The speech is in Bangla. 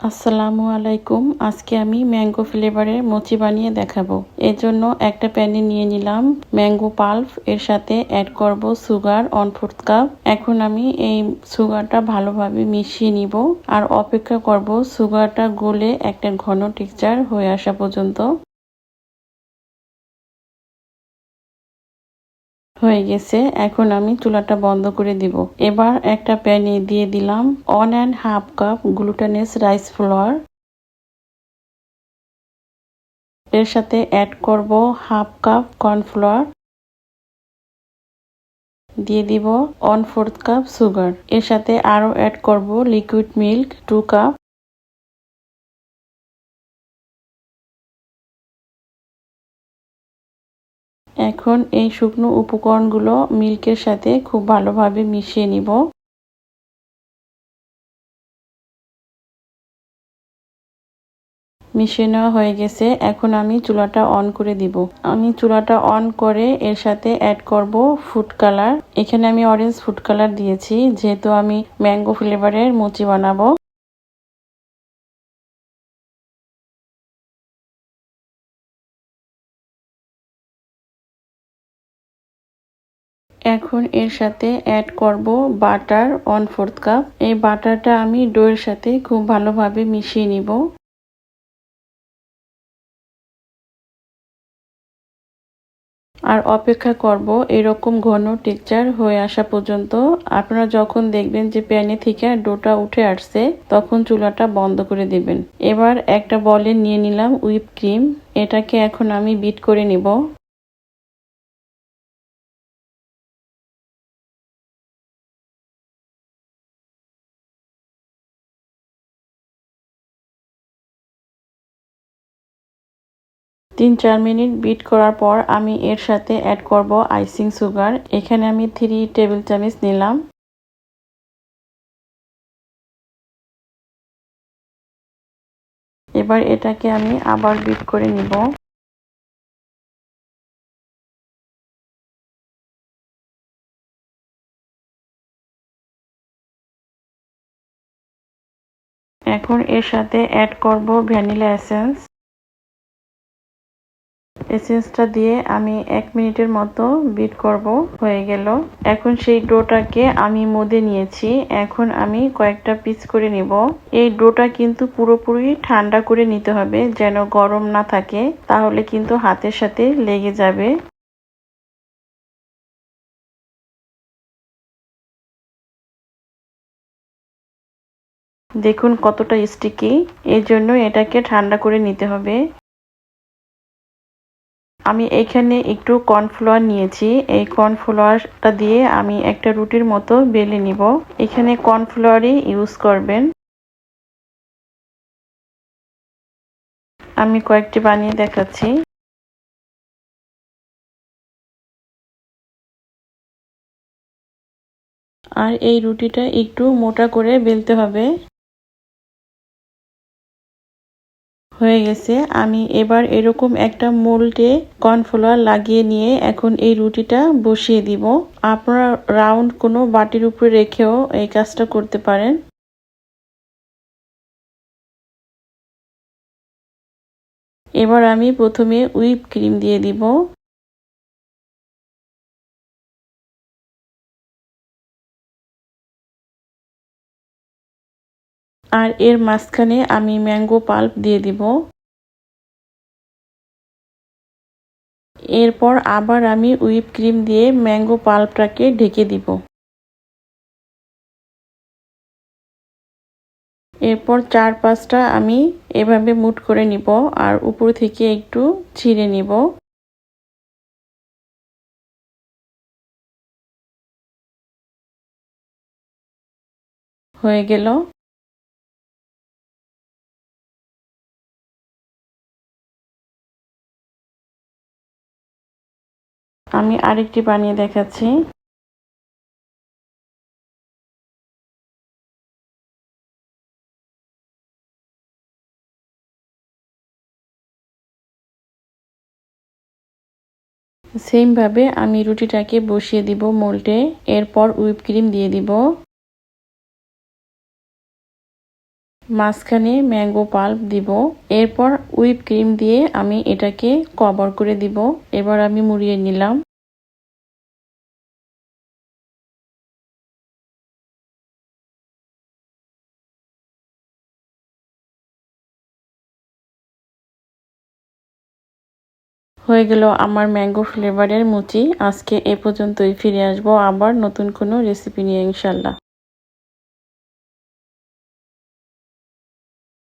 আসসালামু আলাইকুম। আজকে আমি ম্যাঙ্গো ফ্লেভারের মোচি বানিয়ে দেখাবো। এর জন্য একটা প্যানে নিয়ে নিলাম ম্যাঙ্গো পাল্প এর সাথে অ্যাড করব সুগার অন ফোর্থ কাপ এখন আমি এই সুগারটা ভালোভাবে মিশিয়ে নিব আর অপেক্ষা করব সুগারটা গলে একটা ঘন টেক্সচার হয়ে আসা পর্যন্ত। হয়ে গেছে, এখন আমি চুলাটা বন্ধ করে দিব। এবার একটা প্যানে দিয়ে দিলাম one and half cup glutinous rice flour এর সাথে অ্যাড করব হাফ কাপ কর্নফ্লাওয়ার দিয়ে দিব ওয়ান ফোর্থ কাপ সুগার এর সাথে আরও অ্যাড করব লিকুইড মিল্ক টু কাপ এখন এই শুকনো উপকরণগুলো মিল্কের সাথে খুব ভালোভাবে মিশিয়ে নিব। মিশিয়ে নেওয়া হয়ে গেছে। এখন আমি চুলাটা অন করে দিব। আমি চুলাটা অন করে এর সাথে অ্যাড করব ফুড কালার এখানে আমি অরেঞ্জ ফুড কালার দিয়েছি, যেহেতু আমি ম্যাঙ্গো ফ্লেভারের মুচি বানাবো। এখন এর সাথে অ্যাড করব বাটার ওয়ান ফোর্থ কাপ এই বাটারটা আমি ডোয়ের সাথে খুব ভালোভাবে মিশিয়ে নিব। আর অপেক্ষা করব এরকম ঘন টেক্সচার হয়ে আসা পর্যন্ত। আপনারা যখন দেখবেন যে প্যানে থেকে ডোটা উঠে আসছে, তখন চুলাটা বন্ধ করে দেবেন। এবার একটা বলে নিয়ে নিলাম হুইপ ক্রিম এটাকে এখন আমি বিট করে নিব। তিন চার মিনিট বিট করার পর আমি এর সাথে অ্যাড করব আইসিং সুগার এখানে আমি থ্রি টেবিল চামচ নিলাম। এবার এটাকে আমি আবার বিট করে নিব। এখন এর সাথে অ্যাড করব ভ্যানিলা এসেন্স এসেন্সটা দিয়ে আমি এক মিনিটের মতো বিট করব, হয়ে গেল। এখন সেই ডোটাকে আমি মদে নিয়েছি। এখন আমি কয়েকটা পিস করে নিব। এই ডোটা কিন্তু পুরোপুরি ঠান্ডা করে নিতে হবে, যেন গরম না থাকে, তাহলে কিন্তু হাতের সাথে লেগে যাবে। দেখুন কতটা স্টিকি এই জন্য এটাকে ঠান্ডা করে নিতে হবে। আমি এখানে একটু কর্নফ্লাওয়ার নিয়েছি। এই কর্নফ্লাওয়ারটা দিয়ে আমি একটা রুটির মতো বেলে নিব। এখানে কর্নফ্লাওয়ারই ইউজ করবেন। আমি কয়েকটি বানিয়ে দেখাচ্ছি। আর এই রুটিটা একটু মোটা করে বেলতে হবে। হয়ে গেছে। আমি এবার এরকম একটা মোল্ডে কর্নফ্লাওয়ার লাগিয়ে নিয়ে এখন এই রুটিটা বসিয়ে দিব। আপনারা রাউন্ড কোনো বাটির উপরে রেখেও এই কাজটা করতে পারেন। এবার আমি প্রথমে হুইপ ক্রিম দিয়ে দিব। আর এর মাঝখানে আমি ম্যাঙ্গো পাল্প দিয়ে দিব। এরপর আবার আমি হুইপ ক্রিম দিয়ে ম্যাঙ্গো পাল্পটাকে ঢেকে দিব। এরপর চার পাঁচটা আমি এভাবে মুট করে নিব আর উপর থেকে একটু ছিঁড়ে নিব। হয়ে গেল। আমি আরেকটি বানিয়ে দেখাচ্ছি। সেমভাবে আমি রুটিটাকে বসিয়ে দিব মোল্টে এরপর হুইপ ক্রিম দিয়ে দিব। মাঝখানে ম্যাঙ্গো পাল্প দিব। এরপর হুইপ ক্রিম দিয়ে আমি এটাকে কভার করে দিব। এবার আমি মুড়িয়ে নিলাম। হয়ে গেল আমার ম্যাঙ্গো ফ্লেভারের মুচি। আজকে এ পর্যন্তই, ফিরে আসব আবার নতুন কোনো রেসিপি নিয়ে ইনশাল্লাহ।